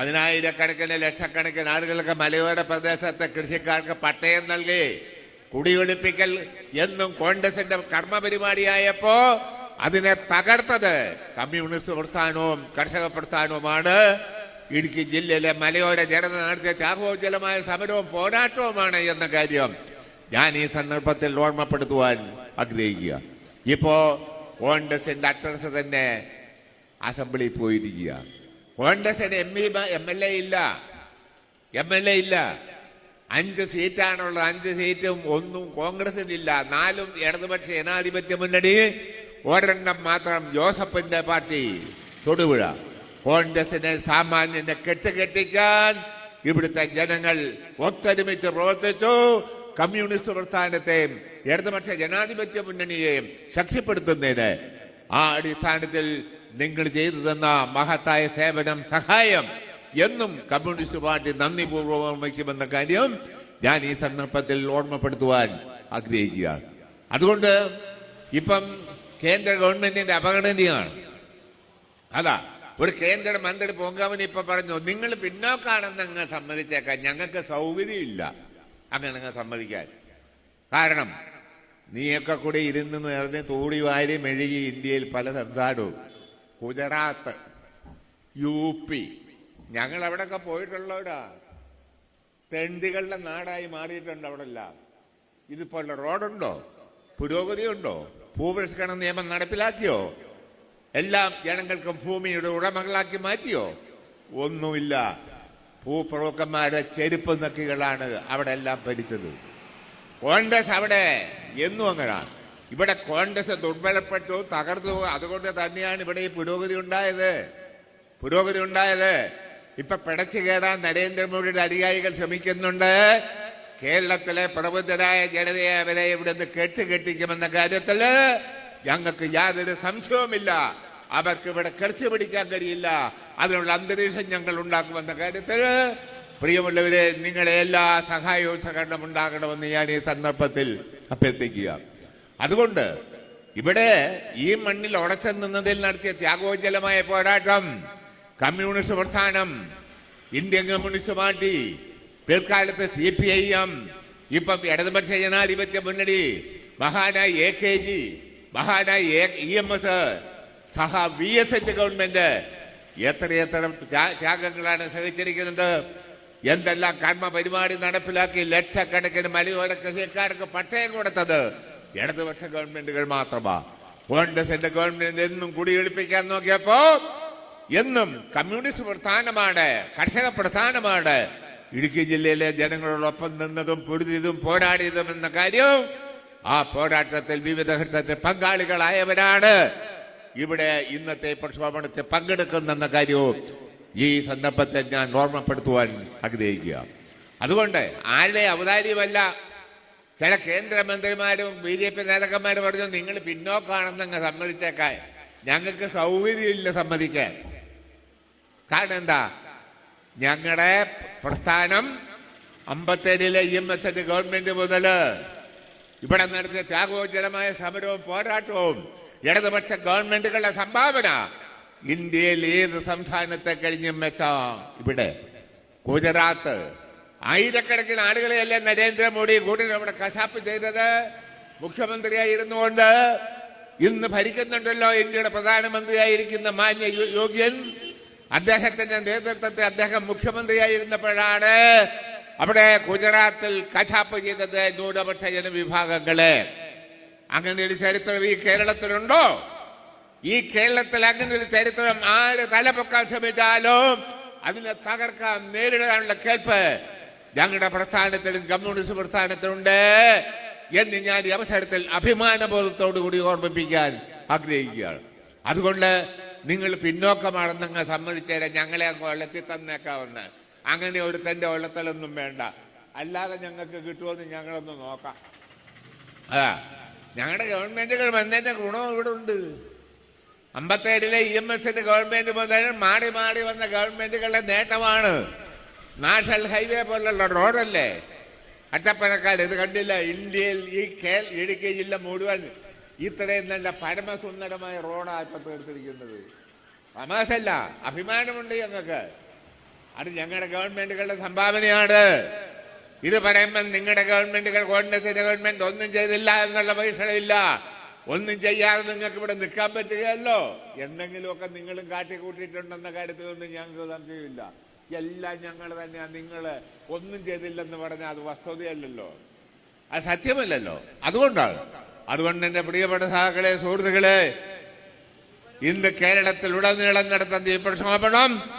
പതിനായിരക്കണക്കിന് ലക്ഷക്കണക്കിന് ആളുകൾക്ക് മലയോര പ്രദേശത്തെ കൃഷിക്കാർക്ക് പട്ടയം നൽകി കുടിയൊഴിപ്പിക്കൽ എന്നും കോൺഗ്രസിന്റെ കർമ്മപരിപാടിയായപ്പോ അതിനെ തകർത്തത് കമ്മ്യൂണിസ്റ്റ് പ്രസ്ഥാനവും കർഷക പ്രസ്ഥാനവുമാണ്. ഇടുക്കി ജില്ലയിലെ മലയോര ജനത നടത്തിയ ത്യാഗോജ്ജലമായ സമരവും പോരാട്ടവുമാണ് എന്ന കാര്യം ഞാൻ ഈ സന്ദർഭത്തിൽ ഓർമ്മപ്പെടുത്തുവാൻ ആഗ്രഹിക്കുക. ഇപ്പോ കോൺഗ്രസിന്റെ അക്ഷരസ തന്നെ അസംബ്ലിയിൽ പോയിരിക്കുക. കോൺഗ്രസിന് M E M L A ഇല്ല. എം എൽ എ ഇല്ല. അഞ്ച് സീറ്റാണുള്ളത്. അഞ്ച് സീറ്റും ഒന്നും കോൺഗ്രസിനില്ല നാലും ഇടതുപക്ഷ ജനാധിപത്യ മുന്നണി. ഒരെണ്ണം മാത്രം ജോസഫിന്റെ പാർട്ടി തൊടുപുഴ. കോൺഗ്രസിനെ സാമാന്യനെ കെട്ടുകെട്ടിക്കാൻ ഇവിടുത്തെ ജനങ്ങൾ ഒത്തൊരുമിച്ച് പ്രവർത്തിച്ചു. കമ്മ്യൂണിസ്റ്റ് പ്രസ്ഥാനത്തെയും ഇടതുപക്ഷ ജനാധിപത്യ മുന്നണിയെയും ശക്തിപ്പെടുത്തുന്നതിന് ആ അടിസ്ഥാനത്തിൽ നിങ്ങൾ ചെയ്തു തന്ന മഹത്തായ സേവനം സഹായം എന്നും കമ്മ്യൂണിസ്റ്റ് പാർട്ടി നന്ദിപൂർവം ഓർമ്മിക്കുമെന്ന കാര്യം ഞാൻ ഈ സന്ദർഭത്തിൽ ഓർമ്മപ്പെടുത്തുവാൻ ആഗ്രഹിക്കുകയാണ്. അതുകൊണ്ട് ഇപ്പം കേന്ദ്ര ഗവൺമെന്റിന്റെ അപകടനീയമാണ് അതാ ഒരു കേന്ദ്ര മന്ത്രി പൊങ്കാവൻ ഇപ്പൊ പറഞ്ഞു നിങ്ങൾ പിന്നോക്കാണെന്ന് അങ്ങ് സമ്മതിച്ചേക്കാൻ ഞങ്ങൾക്ക് സൗകര്യമില്ല. അങ്ങനെ അങ്ങ് സമ്മതിക്കാൻ. കാരണം നീയൊക്കെ കൂടി ഇരുന്ന് നിറഞ്ഞ് തൂടി വാരി മെഴുകി ഇന്ത്യയിൽ പല സംസ്ഥാനവും ഗുജറാത്ത് യു പി. ഞങ്ങൾ അവിടെയൊക്കെ പോയിട്ടുള്ളവരാ. തെണ്ടികളുടെ നാടായി മാറിയിട്ടുണ്ട് അവിടെ എല്ലാം ഇതിപ്പോൾ റോഡുണ്ടോ? പുരോഗതി ഉണ്ടോ ഭൂപരിഷ്കരണ നിയമം നടപ്പിലാക്കിയോ? എല്ലാം ജനങ്ങൾക്കും ഭൂമിയുടെ ഉടമകളാക്കി മാറ്റിയോ? ഒന്നുമില്ല. ഭൂപ്രവക്കന്മാരുടെ ചെരുപ്പ് നക്കികളാണ് അവിടെ എല്ലാം ഭരിച്ചത്. കോൺഗ്രസ് അവിടെ എന്നും അങ്ങനെയാണ് ഇവിടെ കോൺഗ്രസ് ദുർബലപ്പെട്ടു തകർന്നു. അതുകൊണ്ട് തന്നെയാണ് ഇവിടെ ഈ പുരോഗതി ഉണ്ടായത്. പുരോഗതി ഉണ്ടായത്. ഇപ്പൊ പിടച്ചു കയറാൻ നരേന്ദ്രമോദിയുടെ അനുയായികൾ ശ്രമിക്കുന്നുണ്ട്. കേരളത്തിലെ പ്രബുദ്ധരായ ജനതയെ അവരെ ഇവിടുന്ന് കെട്ടുകെട്ടിക്കുമെന്ന കാര്യത്തിൽ ഞങ്ങൾക്ക് യാതൊരു സംശയവുമില്ല. അവർക്ക് ഇവിടെ കെടുത്തി പിടിക്കാൻ കഴിയില്ല. അതിനുള്ള അന്തരീക്ഷം ഞങ്ങൾ ഉണ്ടാക്കുമെന്ന കാര്യത്തിൽ പ്രിയമുള്ളവരെ നിങ്ങളെ എല്ലാ സഹായവും സഹകരണം ഉണ്ടാകണമെന്ന് ഞാൻ ഈ സന്ദർഭത്തിൽ അഭ്യർത്ഥിക്കുക അതുകൊണ്ട് ഇവിടെ ഈ മണ്ണിൽ ഉടച്ചു നിന്നതിൽ നടത്തിയ ത്യാഗോജ്ജലമായ പോരാട്ടം കമ്മ്യൂണിസ്റ്റ് പ്രസ്ഥാനം ഇന്ത്യൻ കമ്മ്യൂണിസ്റ്റ് പാർട്ടി പിൽക്കാലത്ത് സി പി ഐ എം ഇപ്പം ഇടതുപക്ഷ ജനാധിപത്യ മുന്നണി മഹാനായ എ കെ ജി മഹാനായ ഇ എം എസ് സഹ വി എസ് എച്ച് ഗവൺമെന്റ് എത്രയെത്ര ത്യാഗങ്ങളാണ് സഹിച്ചിരിക്കുന്നത്. എന്തെല്ലാം കർമ്മ പരിപാടി നടപ്പിലാക്കി ലക്ഷക്കണക്കിന് മലയോര കൃഷിക്കാർക്ക് പട്ടയം കൊടുത്തത്. ഇടതുപക്ഷ ഗവൺമെന്റുകൾ മാത്രമാ. കോൺഗ്രസിന്റെ ഗവൺമെന്റ് എന്നും കുടിയെടുപ്പിക്കാൻ നോക്കിയപ്പോ എന്നും കമ്മ്യൂണിസ്റ്റ് പ്രധാനമാണ് കർഷക പ്രധാനമാണ് ഇടുക്കി ജില്ലയിലെ ജനങ്ങളോടൊപ്പം നിന്നതും പൊരുതിയതും പോരാടിയതും എന്ന കാര്യം ആ പോരാട്ടത്തിൽ വിവിധ ഘട്ടത്തിൽ പങ്കാളികളായവരാണ്. ഇവിടെ ഇന്നത്തെ പ്രക്ഷോഭണത്തിൽ പങ്കെടുക്കുന്നെന്ന കാര്യവും ഈ സന്ദർഭത്തിൽ ഞാൻ ഓർമ്മപ്പെടുത്തുവാൻ ആഗ്രഹിക്കുക. അതുകൊണ്ട് ആരുടെ ഔദാര്യമല്ല ചില കേന്ദ്രമന്ത്രിമാരും ബി ജെ പി നേതാക്കന്മാരും പറഞ്ഞു നിങ്ങൾ പിന്നോക്കാണെന്നങ്ങ് സമ്മതിച്ചേക്കാൻ. ഞങ്ങൾക്ക് സൗകര്യമില്ല സമ്മതിക്കാൻ. കാരണം എന്താ? ഞങ്ങളുടെ പ്രസ്ഥാനം അമ്പത്തേഴിലെ ഇ എം എസ് ഗവൺമെന്റ് മുതൽ ഇവിടെ നടത്തിയ ത്യാഗോജ്ജലമായ സമരവും പോരാട്ടവും ഇടതുപക്ഷ ഗവൺമെന്റുകളുടെ സംഭാവന. ഇന്ത്യയിൽ ഏത് സംസ്ഥാനത്തെ കഴിഞ്ഞും വെച്ച ഇവിടെ. ഗുജറാത്ത്. ആയിരക്കണക്കിന് ആളുകളെയല്ലേ നരേന്ദ്രമോദി കൂടി അവിടെ കശാപ്പ് ചെയ്തത്? മുഖ്യമന്ത്രിയായിരുന്നുകൊണ്ട് ഇന്ന് ഭരിക്കുന്നുണ്ടല്ലോ ഇന്ത്യയുടെ പ്രധാനമന്ത്രിയായിരിക്കുന്ന മാന്യ യോഗ്യൻ. അദ്ദേഹത്തിന്റെ നേതൃത്വത്തെ അദ്ദേഹം മുഖ്യമന്ത്രിയായിരുന്നപ്പോഴാണ് അവിടെ ഗുജറാത്തിൽ കശാപ്പ് ചെയ്തത് ന്യൂനപക്ഷ ജനവിഭാഗങ്ങളെ. അങ്ങനെ ഒരു ചരിത്രം ഈ കേരളത്തിലുണ്ടോ? ഈ കേരളത്തിൽ അങ്ങനെ ഒരു ചരിത്രം ആര് തലപൊക്കാൻ ശ്രമിച്ചാലും അതിനെ തകർക്കാൻ നേരിടാനുള്ള കേൾപ്പ് ഞങ്ങളുടെ പ്രസ്ഥാനത്തിലും കമ്മ്യൂണിസ്റ്റ് പ്രസ്ഥാനത്തിലുണ്ട് എന്ന് ഞാൻ ഈ അവസരത്തിൽ അഭിമാനബോധത്തോടു കൂടി ഓർമ്മിപ്പിക്കാൻ ആഗ്രഹിക്കുകയാണ്. അതുകൊണ്ട് നിങ്ങൾ പിന്നോക്കമാണെന്നങ്ങ് സമ്മതിച്ചേരാൻ ഞങ്ങളെ അങ്ങ് തന്നേക്കാവുന്ന അങ്ങനെ ഒരു തന്റെ വെള്ളത്തലൊന്നും വേണ്ട. അല്ലാതെ ഞങ്ങൾക്ക് കിട്ടുമെന്ന് ഞങ്ങളൊന്ന് നോക്കാം. ആ ഞങ്ങളുടെ ഗവൺമെന്റുകൾ വന്നതിന്റെ ഗുണം ഇവിടെ ഉണ്ട്. അമ്പത്തേഴിലെ ഇ എം എസിന്റെ ഗവൺമെന്റ് മുതൽ മാറി മാറി വന്ന ഗവൺമെന്റുകളുടെ നേട്ടമാണ് നാഷണൽ ഹൈവേ പോലുള്ള റോഡല്ലേ? അട്ടപ്പനക്കാട് ഇത് കണ്ടില്ല? ഇന്ത്യയിൽ ഈ കേൾ ഇടുക്കി ജില്ല മുഴുവൻ ഇത്രയും നല്ല പരമസുന്ദരമായ റോഡാണ് ഇപ്പൊ തീർത്തിരിക്കുന്നത്. തമാശല്ല അഭിമാനമുണ്ട് ഞങ്ങൾക്ക്. അത് ഞങ്ങളുടെ ഗവൺമെന്റുകളുടെ സംഭാവനയാണ്. ഇത് പറയുമ്പോൾ നിങ്ങളുടെ ഗവൺമെന്റുകൾ കോൺഗ്രസിന്റെ ഗവൺമെന്റ് ഒന്നും ചെയ്തില്ല എന്നുള്ള ഭീഷണമില്ല ഒന്നും ചെയ്യാതെ നിങ്ങൾക്ക് ഇവിടെ നിൽക്കാൻ പറ്റുകയല്ലോ. എന്തെങ്കിലുമൊക്കെ നിങ്ങളും കാട്ടിക്കൂട്ടിയിട്ടുണ്ടെന്ന കാര്യത്തിലൊന്നും ഞങ്ങൾക്ക് സംശയമില്ല. എല്ലാം ഞങ്ങൾ തന്നെയാണ് നിങ്ങൾ ഒന്നും ചെയ്തില്ലെന്ന് പറഞ്ഞാൽ അത് വസ്തുതയല്ലല്ലോ. അത് സത്യമല്ലല്ലോ. അതുകൊണ്ടാണ്. അതുകൊണ്ട് എന്റെ പ്രിയപ്പെട്ട സഹാക്കളെ സുഹൃത്തുക്കളെ ഇന്ന് കേരളത്തിൽ ഉടനീളം നടത്തുന്ന ഈ പ്രക്ഷോഭണം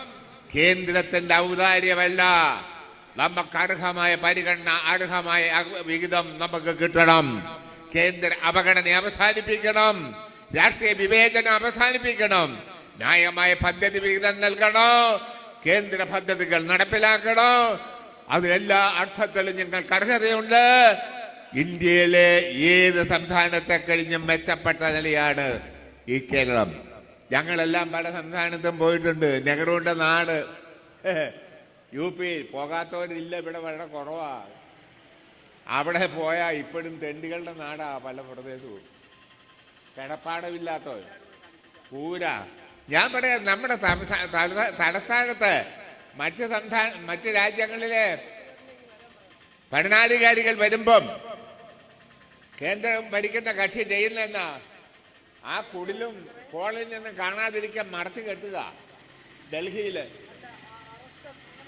കേന്ദ്രത്തിന്റെ ഔദാര്യമല്ല. നമുക്ക് അർഹമായ പരിഗണന അർഹമായ വിഹിതം നമുക്ക് കിട്ടണം. കേന്ദ്ര അവഗണന അവസാനിപ്പിക്കണം. രാഷ്ട്രീയ വിവേചനം അവസാനിപ്പിക്കണം. ന്യായമായ പദ്ധതി വിഹിതം നൽകണോ? കേന്ദ്ര പദ്ധതികൾ നടപ്പിലാക്കണോ? അതിലെല്ലാ അർത്ഥത്തിലും ഞങ്ങൾക്ക് അർഹതയുണ്ട്. ഇന്ത്യയിലെ ഏത് സംസ്ഥാനത്തെ കഴിഞ്ഞും മെച്ചപ്പെട്ട നിലയാണ് ഈ കേരളം. ഞങ്ങളെല്ലാം പല സംസ്ഥാനത്തും പോയിട്ടുണ്ട്. നെഹ്റുവിന്റെ നാട്. യു പിയിൽ പോകാത്തവരില്ല ഇവിടെ വളരെ കുറവാ. അവിടെ പോയാ ഇപ്പോഴും തെണ്ടികളുടെ നാടാ പല പ്രദേശവും. കിടപ്പാടമില്ലാത്തവർ പൂര. ഞാൻ പറയാം നമ്മുടെ തലസ്ഥാനത്ത് മറ്റ് സംസ്ഥാന മറ്റ് രാജ്യങ്ങളിലെ ഭരണാധികാരികൾ വരുമ്പം കേന്ദ്രം ഭരിക്കുന്ന കക്ഷി ചെയ്യുന്നതെന്ന് ആ കുടിലും കോളിൽ നിന്നും കാണാതിരിക്കാൻ മറച്ചു കെട്ടുക. ഡൽഹിയിൽ.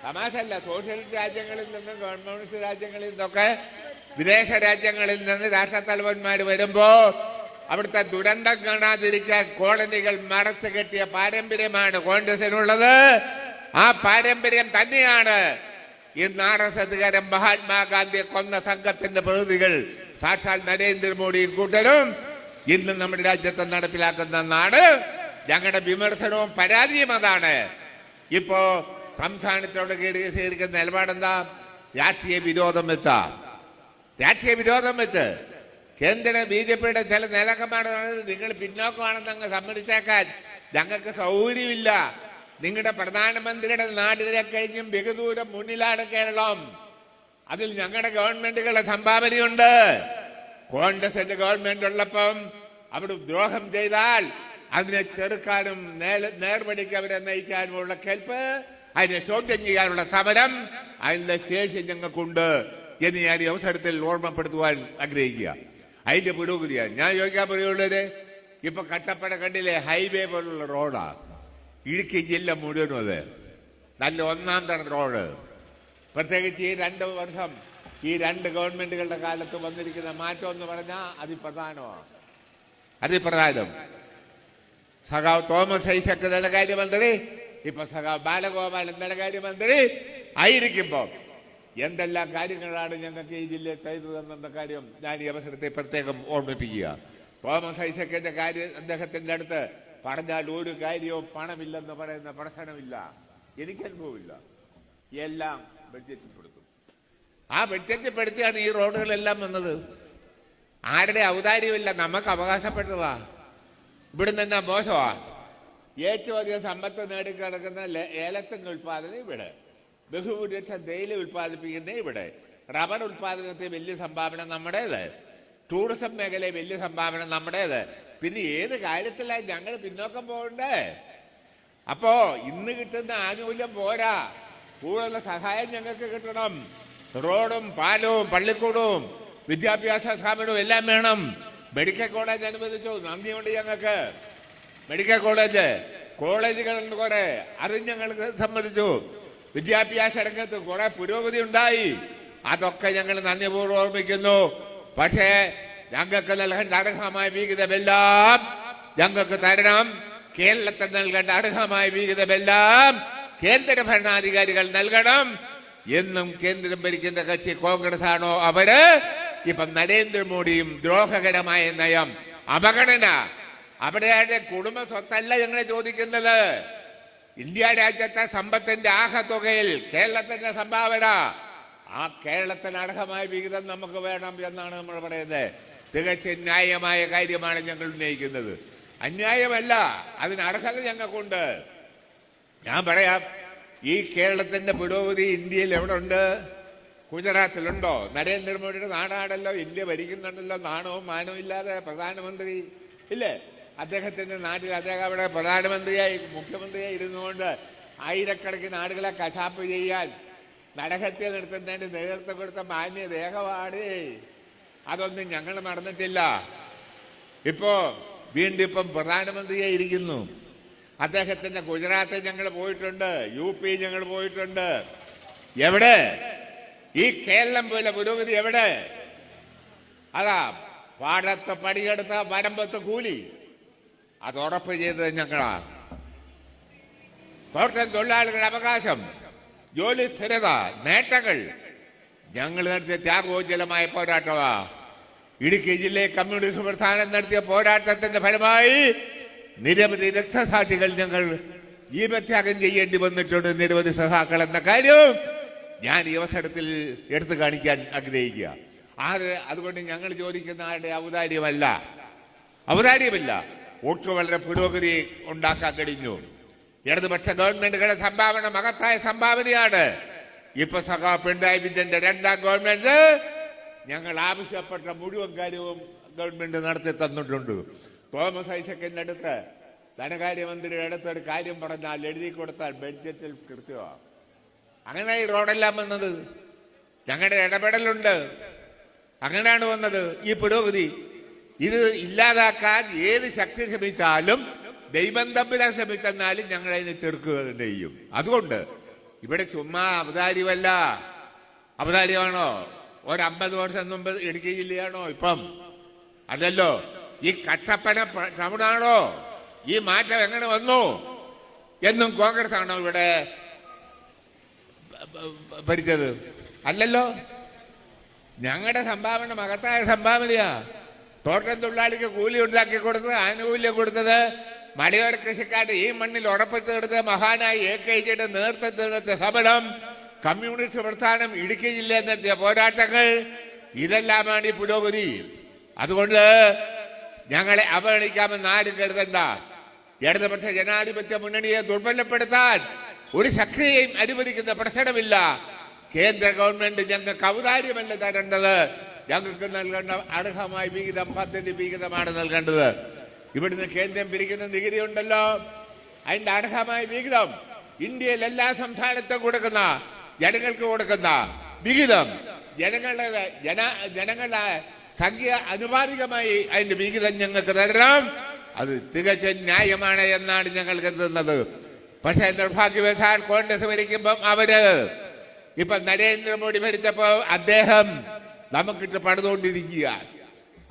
തമാശല്ല സോഷ്യലിസ്റ്റ് രാജ്യങ്ങളിൽ നിന്നും കമ്മ്യൂണിസ്റ്റ് രാജ്യങ്ങളിൽ നിന്നൊക്കെ വിദേശ രാജ്യങ്ങളിൽ നിന്ന് രാഷ്ട്രത്തലവന്മാർ വരുമ്പോ അവിടുത്തെ ദുരന്തം കാണാതിരിക്കാൻ കോളനികൾ മറച്ചു കെട്ടിയ പാരമ്പര്യമാണ് കോൺഗ്രസിനുള്ളത്. ആ പാരമ്പര്യം തന്നെയാണ് ഈ ആർ എസ് മഹാത്മാഗാന്ധിയെ കൊന്ന സംഘത്തിന്റെ പ്രതിനിധികൾ സാക്ഷാൽ നരേന്ദ്രമോദിയും കൂട്ടരും. ഇന്ന് നമ്മുടെ രാജ്യത്ത് നടപ്പിലാക്കുന്ന നാട് ഞങ്ങളുടെ വിമർശനവും പരാതിയും അതാണ്. ഇപ്പോ സംസ്ഥാനത്തോട് സ്വീകരിക്കുന്ന നിലപാടെന്താ? രാഷ്ട്രീയ വിരോധം വെച്ചാ? രാഷ്ട്രീയ വിരോധം വെച്ച് കേന്ദ്ര ബി ജെ പിയുടെ ചില നേതാക്കന്മാർ നിങ്ങൾ പിന്നോക്കമാണെന്ന് അങ്ങ് സമ്മതിച്ചേക്കാൻ ഞങ്ങൾക്ക് സൗകര്യമില്ല. നിങ്ങളുടെ പ്രധാനമന്ത്രിയുടെ നാടിനെ കഴിഞ്ഞും ബഹുദൂരം മുന്നിലാണ് കേരളം. അതിൽ ഞങ്ങളുടെ ഗവൺമെന്റുകളുടെ സംഭാവനയുണ്ട്. കോൺഗ്രസിന്റെ ഗവൺമെന്റ് ഉള്ളപ്പം അവിടെ ദ്രോഹം ചെയ്താൽ അതിനെ ചെറുക്കാനും നേർപടിക്ക് അവരെ നയിക്കാനുമുള്ള കേൾപ്പ് അതിനെ ചോദ്യം ചെയ്യാനുള്ള സമരം അതിന്റെ ശേഷി ഞങ്ങൾക്കുണ്ട് എന്ന് ഞാൻ ഈ അവസരത്തിൽ ഓർമ്മപ്പെടുത്തുവാൻ ആഗ്രഹിക്കുക. അതിന്റെ പുരോഗതിയാണ് ഞാൻ ചോദിക്കാൻ പറയുള്ളത് ഇപ്പൊ കട്ടപ്പന കണ്ടില്ലേ ഹൈവേ പോലുള്ള റോഡാ? ഇടുക്കി ജില്ല മുഴുവനും അത്. നല്ല ഒന്നാം തരം റോഡ്. പ്രത്യേകിച്ച് ഈ രണ്ട് വർഷം ഈ രണ്ട് ഗവൺമെന്റുകളുടെ കാലത്ത് വന്നിരിക്കുന്ന മാറ്റം എന്ന് പറഞ്ഞാൽ അതിപ്രധാനമാണ് അതിപ്രധാനം. സഖാവ് തോമസ് ഐസക് ധനകാര്യമന്ത്രി ഇപ്പൊ സഖാവ് ബാലഗോപാലൻ ധനകാര്യമന്ത്രി ആയിരിക്കുമ്പോ എന്തെല്ലാം കാര്യങ്ങളാണ് ഞങ്ങൾക്ക് ഈ ജില്ലയിൽ ചെയ്തു തന്നെന്ന കാര്യം ഞാൻ ഈ അവസരത്തെ പ്രത്യേകം ഓർമ്മിപ്പിക്കുക. തോമസ് ഐസക്കിന്റെ കാര്യം അദ്ദേഹത്തിന്റെ അടുത്ത് പറഞ്ഞാൽ ഒരു കാര്യവും പണമില്ലെന്ന് പറയുന്ന പ്രശ്നമില്ല. എനിക്ക് അനുഭവമില്ല എല്ലാം ബഡ്ജറ്റിൽ പെടുത്തും ആ ബഡ്ജറ്റിൽ പെടുത്തിയാണ് ഈ റോഡുകളെല്ലാം വന്നത്. ആരുടെ ഔദാര്യമില്ല നമുക്ക് അവകാശപ്പെട്ടതാ. ഇവിടുന്ന് തന്നെ മോശമാ? ഏറ്റവും അധികം സമ്പത്ത് നേടിക്കിടക്കുന്ന ഏലത്തിന്റെ ഉൽപാദനം ഇവിടെ. ബഹുഭൂരിപക്ഷം തേയില ഉൽപ്പാദിപ്പിക്കുന്ന ഇവിടെ. റബ്ബർ ഉൽപ്പാദനത്തെ വലിയ സംഭാവന നമ്മുടേത്. ടൂറിസം മേഖലയിൽ വലിയ സംഭാവന നമ്മുടേത്. പിന്നെ ഏത് കാര്യത്തിലായി ഞങ്ങൾ പിന്നോക്കം പോകണ്ടേ? അപ്പോ ഇന്ന് കിട്ടുന്ന ആനുകൂല്യം പോരാ. കൂടുതൽ സഹായം ഞങ്ങൾക്ക് കിട്ടണം. റോഡും പാലവും പള്ളിക്കൂടവും വിദ്യാഭ്യാസ സ്ഥാപനവും എല്ലാം വേണം. മെഡിക്കൽ കോളേജ് അനുവദിച്ചു. നന്ദിയുണ്ട് ഞങ്ങൾക്ക്. Medical college. കോളേജുകളുണ്ട് കുറെ. അത് ഞങ്ങൾക്ക് സമ്മതിച്ചു വിദ്യാഭ്യാസ രംഗത്ത് കുറെ പുരോഗതി ഉണ്ടായി. അതൊക്കെ ഞങ്ങൾ നന്ദിപൂർവം ഓർമ്മിക്കുന്നു. പക്ഷേ ഞങ്ങൾക്ക് നൽകേണ്ട അർഹമായ വിഹിതമെല്ലാം ഞങ്ങൾക്ക് തരണം. കേരളത്തിൽ നൽകേണ്ട അർഹമായ വിഹിതമെല്ലാം കേന്ദ്ര ഭരണാധികാരികൾ നൽകണം. എന്നും കേന്ദ്രം ഭരിക്കുന്ന കക്ഷി കോൺഗ്രസ് ആണോ അവർ? ഇപ്പം നരേന്ദ്രമോദിയും ദ്രോഹകരമായ നയം. അപഗണന അവരുടെ കുടുംബ സ്വത്തല്ല ഞങ്ങളെ ചോദിക്കുന്നത്. ഇന്ത്യ രാജ്യത്തെ സമ്പത്തിന്റെ ആകത്തുകയിൽ കേരളത്തിന്റെ സംഭാവന. ആ കേരളത്തിന് അർഹമായ വിഹിതം നമുക്ക് വേണം എന്നാണ് നമ്മൾ പറയുന്നത്. തികച്ചും ന്യായമായ കാര്യമാണ് ഞങ്ങൾ ഉന്നയിക്കുന്നത്. അന്യായമല്ല അതിന് അർഹത ഞങ്ങൾക്കുണ്ട്. ഞാൻ പറയാം ഈ കേരളത്തിന്റെ പുരോഗതി ഇന്ത്യയിൽ എവിടെ ഉണ്ട് ഗുജറാത്തിലുണ്ടോ? നരേന്ദ്രമോദിയുടെ നാടാണല്ലോ ഇന്ത്യ ഭരിക്കുന്നുണ്ടല്ലോ നാണവും മാനവും ഇല്ലാതെ പ്രധാനമന്ത്രി ഇല്ലേ? അദ്ദേഹത്തിന്റെ നാട്ടിൽ അദ്ദേഹം അവിടെ പ്രധാനമന്ത്രിയായി മുഖ്യമന്ത്രിയായി ഇരുന്നുകൊണ്ട് ആയിരക്കണക്കിന് ആളുകളെ കശാപ്പ് ചെയ്യാൻ നരഹത്യ നടത്തുന്നതിന്റെ നേതൃത്വം കൊടുത്ത മാന്യ ദേഹമാണ്. അതൊന്നും ഞങ്ങൾ മറന്നിട്ടില്ല. ഇപ്പോ വീണ്ടും ഇപ്പം പ്രധാനമന്ത്രിയെ ഇരിക്കുന്നു. അദ്ദേഹത്തിന്റെ ഗുജറാത്തിൽ ഞങ്ങൾ പോയിട്ടുണ്ട് യു പി ഞങ്ങൾ പോയിട്ടുണ്ട്. എവിടെ? ഈ കേരളം പോലെ പുരോഗതി എവിടെ? അതാ പാടത്ത് പണിയെടുത്ത വരമ്പത്ത് കൂലി. അത് ഉറപ്പ് ചെയ്തത് ഞങ്ങളാണ്. പ്രവർത്തന തൊഴിലാളികളുടെ അവകാശം ജോലി സ്ഥിരത നേട്ടങ്ങൾ. ഞങ്ങൾ നടത്തിയ ത്യാഗോജ്ജലമായ പോരാട്ടമാ. ഇടുക്കി ജില്ലയിൽ കമ്മ്യൂണിസ്റ്റ് പ്രസ്ഥാനം നടത്തിയ പോരാട്ടത്തിന്റെ ഫലമായി നിരവധി രക്തസാക്ഷികൾ ഞങ്ങൾ ജീവത്യാഗം ചെയ്യേണ്ടി വന്നിട്ടുണ്ട്. നിരവധി സഹാക്കൾ എന്ന കാര്യം ഞാൻ ഈ അവസരത്തിൽ എടുത്തു കാണിക്കാൻ ആഗ്രഹിക്കുക. ആര് അതുകൊണ്ട് ഞങ്ങൾ ചോദിക്കുന്ന ആരുടെ ഔദാര്യമല്ല. ഔദാര്യമല്ല. ഒട്ടു വളരെ പുരോഗതി ഉണ്ടാക്കാൻ കഴിഞ്ഞു. ഇടതുപക്ഷ ഗവൺമെന്റുകളുടെ സംഭാവന മഹത്തായ സംഭാവനയാണ്. ഇപ്പൊ സഖാ പിണറായി വിജയന്റെ രണ്ടാം ഗവൺമെന്റ്. ഞങ്ങൾ ആവശ്യപ്പെട്ട മുഴുവൻ കാര്യവും ഗവൺമെന്റ് നടത്തി തന്നിട്ടുണ്ട്. തോമസ് ഐസക്കിന്റെ അടുത്ത് ധനകാര്യമന്ത്രിയുടെ അടുത്ത് ഒരു കാര്യം പറഞ്ഞാൽ എഴുതി കൊടുത്താൽ ബഡ്ജറ്റിൽ കൃത്യമാണ് അങ്ങനെ ഈ റോഡെല്ലാം വന്നത്. ഞങ്ങളുടെ ഇടപെടലുണ്ട്. അങ്ങനെയാണ് വന്നത്. ഈ പുരോഗതി ഇത് ഇല്ലാതാക്കാൻ ഏത് ശക്തി ശ്രമിച്ചാലും ദൈവം തമ്മിലാൻ ശ്രമിച്ചെന്നാലും ഞങ്ങൾ അതിനെ ചെറുക്കുക ചെയ്യും. അതുകൊണ്ട് ഇവിടെ ചുമ്മാ അവതാരിവല്ല അവതാരിയാണോ ഒരു അമ്പത് വർഷം മുമ്പ് ഇടുക്കി ജില്ലയാണോ ഇപ്പം? അതല്ലോ. ഈ കട്ടപ്പന ടൗണാണോ? ഈ മാറ്റം എങ്ങനെ വന്നു? എന്നും കോൺഗ്രസ് ആണോ ഇവിടെ ഭരിച്ചത്? അല്ലല്ലോ. ഞങ്ങളുടെ സംഭാവന മകത്തായ സംഭാവനയാ. തോട്ടം തൊഴിലാളിക്ക് കൂലി ഉണ്ടാക്കി കൊടുത്തത് ആനുകൂല്യം കൊടുത്തത് മലയോര കൃഷിക്കാരുടെ ഈ മണ്ണിൽ ഉറപ്പിച്ചു കൊടുത്ത മഹാനായി എ കെ ജിയുടെ നേതൃത്വത്തിൽ സമരം കമ്മ്യൂണിസ്റ്റ് പ്രസ്ഥാനം ഇടുക്കി ജില്ലയിൽ പോരാട്ടങ്ങൾ. ഇതെല്ലാമാണ് ഈ പുരോഗതി. അതുകൊണ്ട് ഞങ്ങളെ അവഗണിക്കാമെന്ന് ആരും കരുതണ്ട. ഇടതുപക്ഷ ജനാധിപത്യ മുന്നണിയെ ദുർബലപ്പെടുത്താൻ ഒരു ശക്തിയെയും അനുവദിക്കുന്ന പ്രശ്നമില്ല. കേന്ദ്ര ഗവൺമെന്റ് ഞങ്ങൾക്ക് ഔദാര്യമല്ല തരേണ്ടത്. ഞങ്ങൾക്ക് നൽകേണ്ട അർഹമായ വിഹിതം പദ്ധതി വിഹിതമാണ് നൽകേണ്ടത്. ഇവിടുന്ന് കേന്ദ്രം പിരിക്കുന്ന നികുതി ഉണ്ടല്ലോ. അതിന്റെ അർഹമായ വിഹിതം ഇന്ത്യയിൽ എല്ലാ സംസ്ഥാനത്തും കൊടുക്കുന്ന ജനങ്ങൾക്ക് കൊടുക്കുന്ന വിഹിതം. ജനങ്ങളുടെ ജന ജനങ്ങളുടെ സംഖ്യ അനുപാതികമായി അതിന്റെ വിഹിതം ഞങ്ങൾക്ക് തരണം. അത് തികച്ച ന്യായമാണ് എന്നാണ് ഞങ്ങൾ കരുതുന്നത്. പക്ഷേ നിർഭാഗ്യവശാൽ കോൺഗ്രസ് ഭരിക്കുമ്പം അവർ ഇപ്പൊ നരേന്ദ്രമോദി ഭരിച്ചപ്പോ അദ്ദേഹം നമുക്കിട്ട് പണിതുകൊണ്ടിരിക്കുക.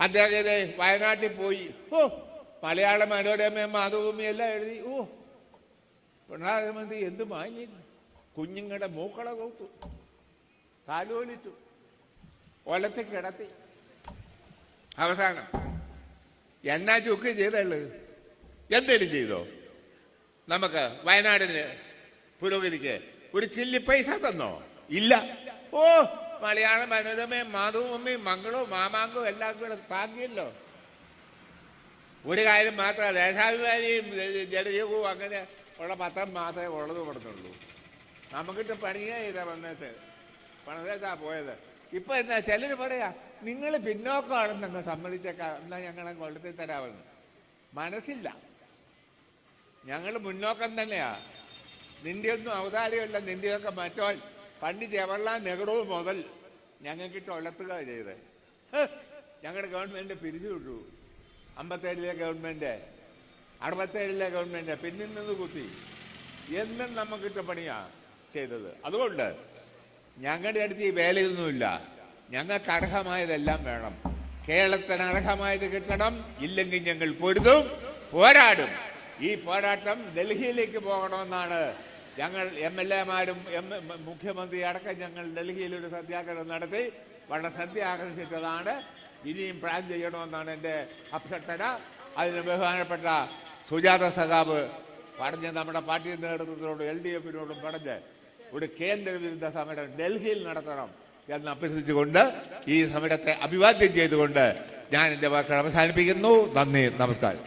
അദ്ദേഹം വയനാട്ടിൽ പോയി. ഓ മലയാള മനോരമ മാതൃഭൂമി എല്ലാം എഴുതി. ഓ പ്രധാനമന്ത്രി എന്ത് വാങ്ങി കുഞ്ഞുങ്ങളുടെ മൂക്കള കോത്തു. കാലോലിച്ചു. ഒലത്തി കിടത്തി. അവസാനം എന്നാ ചുക്ക് ചെയ്തള്ളു? എന്തേലും ചെയ്തോ? നമുക്ക് വയനാടിന് പുരോഗതിക്ക് ഒരു ചില്ലി പൈസ തന്നോ? ഇല്ല. ഓ മലയാള മനോരമയും മാധവമ്മയും മംഗളവും മാമാങ്കവും എല്ലാം കൂടെ താങ്ങിയല്ലോ ഒരു കാര്യം മാത്രമല്ല ദേശാഭിമാനിയും ജനജീവവും അങ്ങനെ ഉള്ള പത്രം മാത്രമേ ഉള്ളത് കൊടുത്തുള്ളൂ. നമുക്കിട്ട് പണിയേ ചെയ്ത വന്നിട്ട്. പണിതേച്ചാ പോയത്. ഇപ്പൊ എന്താ ചിലര് പറയാ നിങ്ങൾ പിന്നോക്കമാണ് ഞങ്ങൾ സമ്മതിച്ചേക്കാം എന്നാ ഞങ്ങളെ കൊളുത്തി തരാമെന്ന്. മനസ്സില്ല. ഞങ്ങൾ മുന്നോക്കം തന്നെയാ. നിന്റെ ഒന്നും അവതാരമല്ല നിന്റെയൊക്കെ മറ്റോൻ. പണ്ട് ജവഹർലാൽ നെഹ്റു മുതൽ ഞങ്ങൾക്ക് ടൊലത്തുക ചെയ്ത്. ഞങ്ങളുടെ ഗവൺമെന്റ് പിരിച്ചുവിട്ടു അമ്പത്തേഴിലെ ഗവൺമെന്റ് അറുപത്തേഴിലെ ഗവൺമെന്റ് പിന്നിൽ നിന്ന് കുത്തി. എന്നും നമുക്ക് ഇട്ട പണിയാ ചെയ്തത്. അതുകൊണ്ട് ഞങ്ങളുടെ അടുത്ത് ഈ വേലയൊന്നുമില്ല. ഞങ്ങൾക്ക് അർഹമായതെല്ലാം വേണം. കേരളത്തിന് അർഹമായത് കിട്ടണം. ഇല്ലെങ്കിൽ ഞങ്ങൾ പൊരുതും പോരാടും. ഈ പോരാട്ടം ഡൽഹിയിലേക്ക് പോകണമെന്നാണ് ഞങ്ങൾ എം എൽ എമാരും എം മുഖ്യമന്ത്രി അടക്കം ഞങ്ങൾ ഡൽഹിയിൽ ഒരു സത്യാഗ്രഹം നടത്തി. വളരെ ശ്രദ്ധ ആകർഷിച്ചതാണ്. ഇനിയും പ്ലാൻ ചെയ്യണമെന്നാണ് എന്റെ അഭ്യർത്ഥന. അതിന് ബഹുമാനപ്പെട്ട സുജാത സഖാബ് പറഞ്ഞ് നമ്മുടെ പാർട്ടി നേതൃത്വത്തിനോടും എൽ ഡി എഫിനോടും പറഞ്ഞ് ഒരു കേന്ദ്ര വിരുദ്ധ സമരം ഡൽഹിയിൽ നടത്തണം എന്ന് അഭ്യർത്ഥിച്ചുകൊണ്ട് ഈ സമരത്തെ അഭിവാദ്യം ചെയ്തുകൊണ്ട് ഞാൻ എന്റെ വാക്കുകൾ അവസാനിപ്പിക്കുന്നു. നന്ദി നമസ്കാരം.